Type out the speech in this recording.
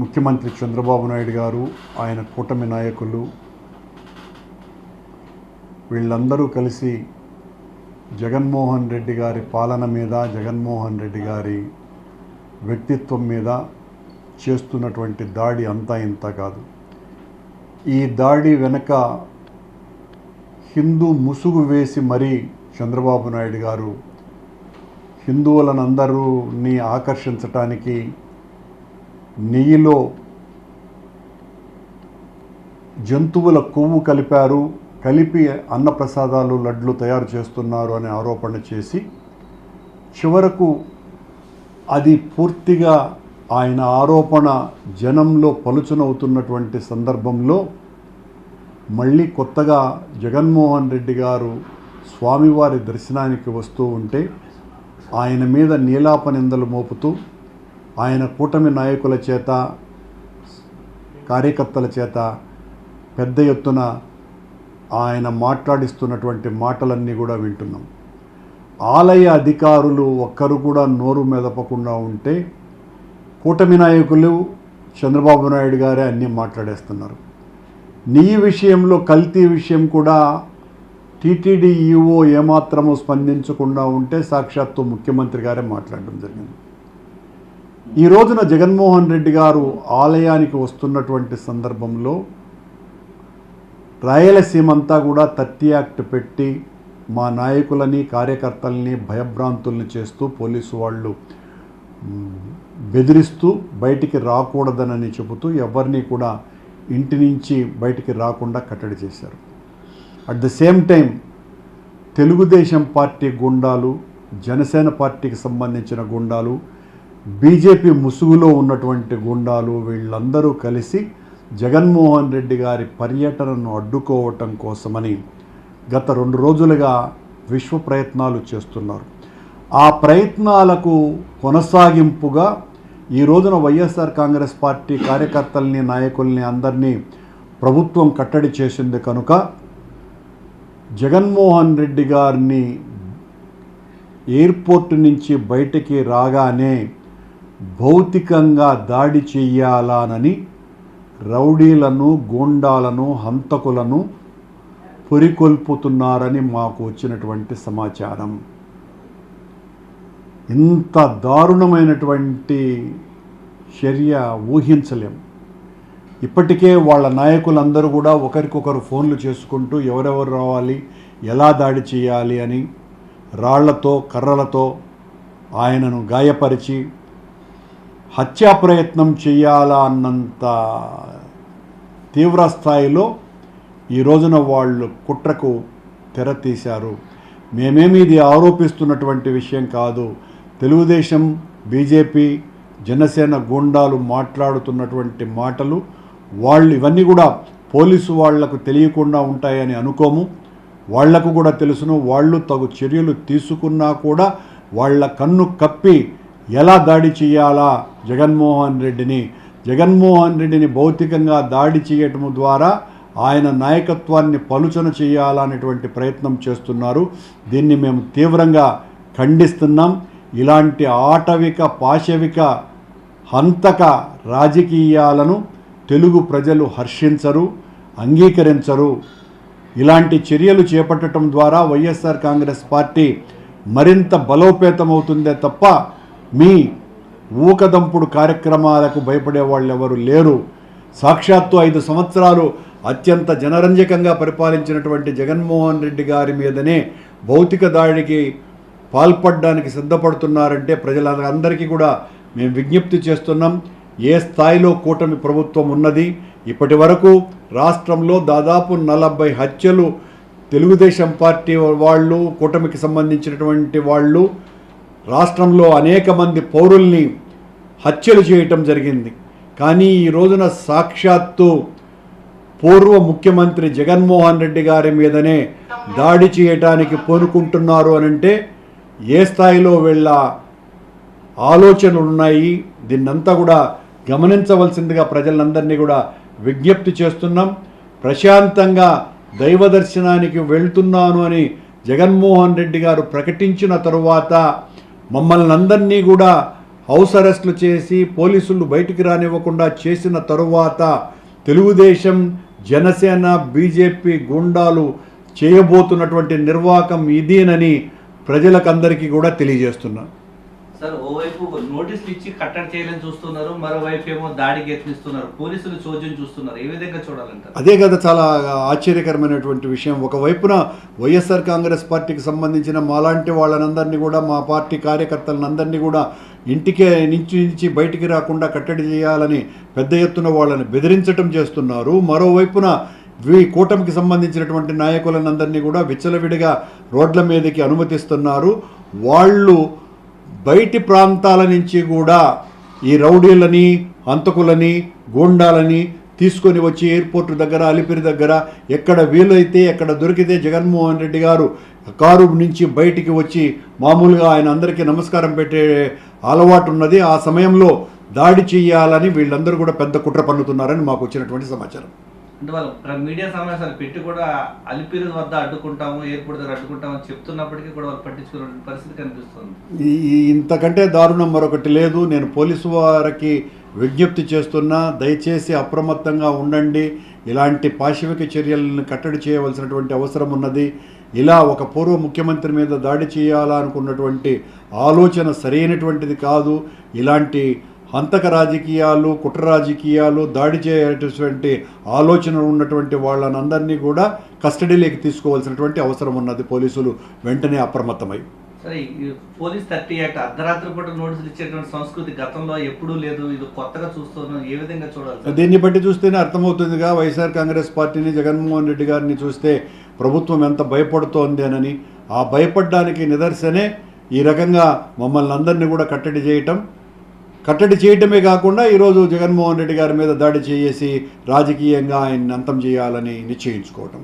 ముఖ్యమంత్రి చంద్రబాబు నాయుడు గారు ఆయన కూటమి నాయకులు వీళ్ళందరూ కలిసి జగన్మోహన్ రెడ్డి గారి పాలన మీద జగన్మోహన్ రెడ్డి గారి వ్యక్తిత్వం మీద చేస్తున్నటువంటి దాడి అంతా ఇంత కాదు. ఈ దాడి వెనక హిందూ ముసుగు వేసి మరీ చంద్రబాబు నాయుడు గారు హిందువులనందరూ ఆకర్షించటానికి నెయ్యిలో జంతువుల కొవ్వు కలిపారు కలిపి అన్నప్రసాదాలు లడ్లు తయారు చేస్తున్నారు అనే ఆరోపణ చేసి చివరకు అది పూర్తిగా ఆయన ఆరోపణ జనంలో పలుచునవుతున్నటువంటి సందర్భంలో మళ్ళీ కొత్తగా జగన్మోహన్ రెడ్డి గారు స్వామివారి దర్శనానికి వస్తూ ఉంటే ఆయన మీద నీలాప నిందలు మోపుతూ ఆయన కూటమి నాయకుల చేత కార్యకర్తల చేత పెద్ద ఎత్తున ఆయన మాట్లాడిస్తున్నటువంటి మాటలన్నీ కూడా వింటున్నాం. ఆలయ అధికారులు ఒక్కరు కూడా నోరు మెదపకుండా ఉంటే కూటమి నాయకులు చంద్రబాబు నాయుడు గారే అన్నీ మాట్లాడేస్తున్నారు. నీ విషయంలో కల్తీ విషయం కూడా టీటీడీ ఈఓ ఏమాత్రము స్పందించకుండా ఉంటే సాక్షాత్తు ముఖ్యమంత్రి గారే మాట్లాడడం జరిగింది. ఈ రోజున జగన్మోహన్ రెడ్డి గారు ఆలయానికి వస్తున్నటువంటి సందర్భంలో రాయలసీమ అంతా కూడా థర్టీ యాక్ట్ పెట్టి మా నాయకులని కార్యకర్తల్ని భయభ్రాంతుల్ని చేస్తూ పోలీసు వాళ్ళు బెదిరిస్తూ బయటికి రాకూడదనని చెబుతూ ఎవరిని కూడా ఇంటి నుంచి బయటికి రాకుండా కట్టడి చేశారు. At the same time Telugu Desam party గుండాలు జనసేన పార్టీకి సంబంధించిన గుండాలు బీజేపీ ముసుగులో ఉన్నటువంటి గుండాలు వీళ్ళందరూ కలిసి జగన్మోహన్ రెడ్డి గారి పర్యటనను అడ్డుకోవటం కోసమని గత రెండు రోజులుగా విశ్వ ప్రయత్నాలు చేస్తున్నారు. ఆ ప్రయత్నాలకు కొనసాగింపుగా ఈ రోజున వైఎస్ఆర్ కాంగ్రెస్ పార్టీ కార్యకర్తల్ని నాయకుల్ని అందరినీ ప్రభుత్వం కట్టడి చేసింది కనుక జగన్మోహన్ రెడ్డి గారిని ఎయిర్పోర్ట్ నుంచి బయటికి రాగానే భౌతికంగా దాడి చెయ్యాలానని రౌడీలను గూండాలను హంతకులను పొరికొల్పుతున్నారని మాకు వచ్చినటువంటి సమాచారం. ఇంత దారుణమైనటువంటి చర్య ఊహించలేం. ఇప్పటికే వాళ్ళ నాయకులందరూ కూడా ఒకరికొకరు ఫోన్లు చేసుకుంటూ ఎవరెవరు రావాలి ఎలా దాడి చేయాలి అని రాళ్ళతో కర్రలతో ఆయనను గాయపరిచి హత్యా ప్రయత్నం చేయాలా అన్నంత తీవ్ర స్థాయిలో ఈ రోజున వాళ్ళు కుట్రకు తెర తీశారు. మేమేమి ఇది ఆరోపిస్తున్నటువంటి విషయం కాదు. తెలుగుదేశం బీజేపీ జనసేన గూండాలు మాట్లాడుతున్నటువంటి మాటలు వాళ్ళు ఇవన్నీ కూడా పోలీసు వాళ్ళకు తెలియకుండా ఉంటాయని అనుకోము. వాళ్ళకు కూడా తెలుసును. వాళ్ళు తగు చర్యలు తీసుకున్నా కూడా వాళ్ళ కన్ను కప్పి ఎలా దాడి చేయాలా జగన్మోహన్ రెడ్డిని? జగన్మోహన్ రెడ్డిని భౌతికంగా దాడి చేయటం ద్వారా ఆయన నాయకత్వాన్ని పలుచన చేయాలనేటువంటి ప్రయత్నం చేస్తున్నారు. దీన్ని మేము తీవ్రంగా ఖండిస్తున్నాం. ఇలాంటి ఆటవిక పాశవిక హంతక రాజకీయాలను తెలుగు ప్రజలు హర్షించరు అంగీకరించరు. ఇలాంటి చర్యలు చేపట్టడం ద్వారా వైఎస్ఆర్ కాంగ్రెస్ పార్టీ మరింత బలోపేతమవుతుందే తప్ప మీ ఊకదంపుడు కార్యక్రమాలకు భయపడే వాళ్ళు ఎవరు లేరు. సాక్షాత్తు ఐదు సంవత్సరాలు అత్యంత జనరంజకంగా పరిపాలించినటువంటి జగన్మోహన్ రెడ్డి గారి మీదనే భౌతిక దాడికి పాల్పడడానికి సిద్ధపడుతున్నారంటే ప్రజలందరికీ కూడా మేము విజ్ఞప్తి చేస్తున్నాం. ఏ స్థాయిలో కూటమి ప్రభుత్వం ఉన్నది? ఇప్పటి వరకు రాష్ట్రంలో దాదాపు నలభై హత్యలు తెలుగుదేశం పార్టీ వాళ్ళు కూటమికి సంబంధించినటువంటి వాళ్ళు రాష్ట్రంలో అనేక మంది పౌరుల్ని హత్యలు చేయటం జరిగింది. కానీ ఈ రోజున సాక్షాత్తు పూర్వ ముఖ్యమంత్రి జగన్మోహన్ రెడ్డి గారి మీదనే దాడి చేయటానికి పూనుకుంటున్నారు అనంటే ఏ స్థాయిలో వీళ్ళ ఆలోచనలు ఉన్నాయి దీన్నంతా కూడా గమనించవలసిందిగా ప్రజలందరినీ కూడా విజ్ఞప్తి చేస్తున్నాం. ప్రశాంతంగా దైవ దర్శనానికి వెళ్తున్నాను అని జగన్మోహన్ రెడ్డి గారు ప్రకటించిన తరువాత మమ్మల్ని అందరినీ కూడా హౌస్ అరెస్టులు చేసి పోలీసులు బయటికి రానివ్వకుండా చేసిన తరువాత తెలుగుదేశం జనసేన బీజేపీ గుండాలు చేయబోతున్నటువంటి నిర్వాకం ఇదేనని ప్రజలకందరికీ కూడా తెలియజేస్తున్నాను సార్ ఓవైపు నోటీసులు ఇచ్చి కట్టడి చేయాలని చూస్తున్నారు మరోవైపు ఏమో దాడికి యత్నిస్తున్నారు పోలీసులు చోద్యం చూస్తున్నారు. ఏ విధంగా చూడాలంటారు? అదే కదా చాలా ఆశ్చర్యకరమైనటువంటి విషయం. ఒకవైపున వైఎస్ఆర్ కాంగ్రెస్ పార్టీకి సంబంధించిన మాలాంటి వాళ్ళనందరినీ కూడా మా పార్టీ కార్యకర్తలందరినీ కూడా ఇంటికే నుంచి నుంచి బయటికి రాకుండా కట్టడి చేయాలని పెద్ద ఎత్తున వాళ్ళని బెదిరించటం చేస్తున్నారు. మరోవైపున ఈ కూటమికి సంబంధించినటువంటి నాయకులందరినీ కూడా విచ్చలవిడిగా రోడ్ల మీదకి అనుమతిస్తున్నారు. వాళ్ళు బయటి ప్రాంతాల నుంచి కూడా ఈ రౌడీలని హంతకులని గూండాలని తీసుకొని వచ్చి ఎయిర్పోర్ట్ దగ్గర అలిపిరి దగ్గర ఎక్కడ వీలైతే ఎక్కడ దొరికితే జగన్మోహన్ రెడ్డి గారు కారు నుంచి బయటికి వచ్చి మామూలుగా ఆయన అందరికీ నమస్కారం పెట్టే అలవాటు ఉన్నది. ఆ సమయంలో దాడి చేయాలని వీళ్ళందరూ కూడా పెద్ద కుట్ర పన్నుతున్నారని మాకు వచ్చినటువంటి సమాచారం. అంటే వాళ్ళు మీడియా సమావేశాలు పెట్టి కూడా అలిపిరి వద్ద అడ్డుకుంటాము ఎయిర్పోర్ట్ దగ్గర అడ్డుకుంటాము అని చెప్తున్నప్పటికీ కూడా వాళ్ళు పట్టించుకునే పరిస్థితి కనిపిస్తుంది. ఈ- ఇంతకంటే దారుణం మరొకటి లేదు. నేను పోలీసు వారికి విజ్ఞప్తి చేస్తున్నా దయచేసి అప్రమత్తంగా ఉండండి. ఇలాంటి పాశవిక చర్యలను కట్టడి చేయవలసినటువంటి అవసరం ఉన్నది. ఇలా ఒక పూర్వ ముఖ్యమంత్రి మీద దాడి చేయాలనుకున్నటువంటి ఆలోచన సరైనటువంటిది కాదు. ఇలాంటి హంతక రాజకీయాలు కుట్ర రాజకీయాలు దాడి చేయటువంటి ఆలోచన ఉన్నటువంటి వాళ్ళనందరినీ కూడా కస్టడీలోకి తీసుకోవాల్సినటువంటి అవసరం ఉన్నది పోలీసులు. వెంటనే అప్రమత్తమై. సరే పోలీస్ థర్టీ యాక్ట్ అర్ధరాత్రి పూట నోటీసులు ఇచ్చేటువంటి సంస్కృతి గతంలో ఎప్పుడూ లేదు. ఇది కొత్తగా చూస్తున్నాం ఏ విధంగా చూడాలి? దీన్ని బట్టి చూస్తేనే అర్థమవుతుందిగా. వైఎస్ఆర్ కాంగ్రెస్ పార్టీని జగన్మోహన్ రెడ్డి గారిని చూస్తే ప్రభుత్వం ఎంత భయపడుతోంది అని ఆ భయపడడానికి నిదర్శనే ఈ రకంగా మమ్మల్ని అందరినీ కూడా కట్టడి చేయటం. కట్టడి చేయటమే కాకుండా ఈరోజు జగన్మోహన్ రెడ్డి గారి మీద దాడి చేసి రాజకీయంగా ఆయన్ని అంతం చేయాలని నిశ్చయించుకోవటం.